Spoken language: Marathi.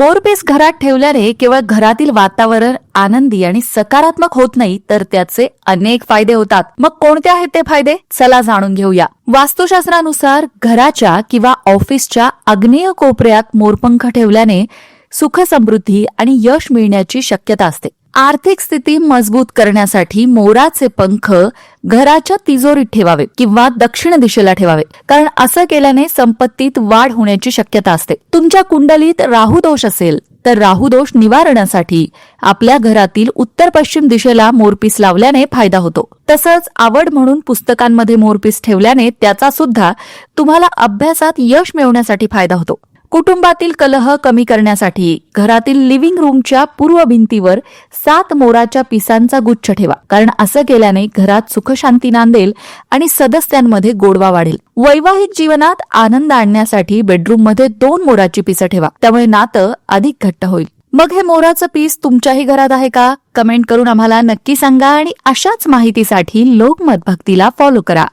मोरपीस घरात ठेवल्याने केवळ घरातील वातावरण आनंदी आणि सकारात्मक होत नाही तर त्याचे अनेक फायदे होतात. मग कोणते आहेत ते फायदे? चला जाणून घेऊया. वास्तुशास्त्रानुसार घराच्या किंवा ऑफिसच्या आग्नेय कोपऱ्यात मोरपंख ठेवल्याने सुख समृद्धी आणि यश मिळण्याची शक्यता असते. आर्थिक स्थिती मजबूत करण्यासाठी मोराचे पंख घराच्या तिजोरीत ठेवावे किंवा दक्षिण दिशेला ठेवावे. कारण असं केल्याने संपत्तीत वाढ होण्याची शक्यता असते. तुमच्या कुंडलीत राहू दोष असेल तर राहू दोष निवारणासाठी आपल्या घरातील उत्तर पश्चिम दिशेला मोरपीस लावल्याने फायदा होतो. तसंच आवड म्हणून पुस्तकांमध्ये मोरपीस ठेवल्याने त्याचा सुद्धा तुम्हाला अभ्यासात यश मिळवण्यासाठी फायदा होतो. कुटुंबातील कलह कमी करण्यासाठी घरातील लिव्हिंग रूमच्या पूर्व भिंतीवर सात मोराच्या पिसांचा गुच्छ ठेवा. कारण असं केल्याने घरात सुखशांती नांदेल आणि सदस्यांमध्ये गोडवा वाढेल. वैवाहिक जीवनात आनंद आणण्यासाठी बेडरूममध्ये दोन मोराची पिसं ठेवा. त्यामुळे नातं अधिक घट्ट होईल. मग हे मोराचं पीस तुमच्याही घरात आहे का? कमेंट करून आम्हाला नक्की सांगा आणि अशाच माहितीसाठी लोकमत भक्तीला फॉलो करा.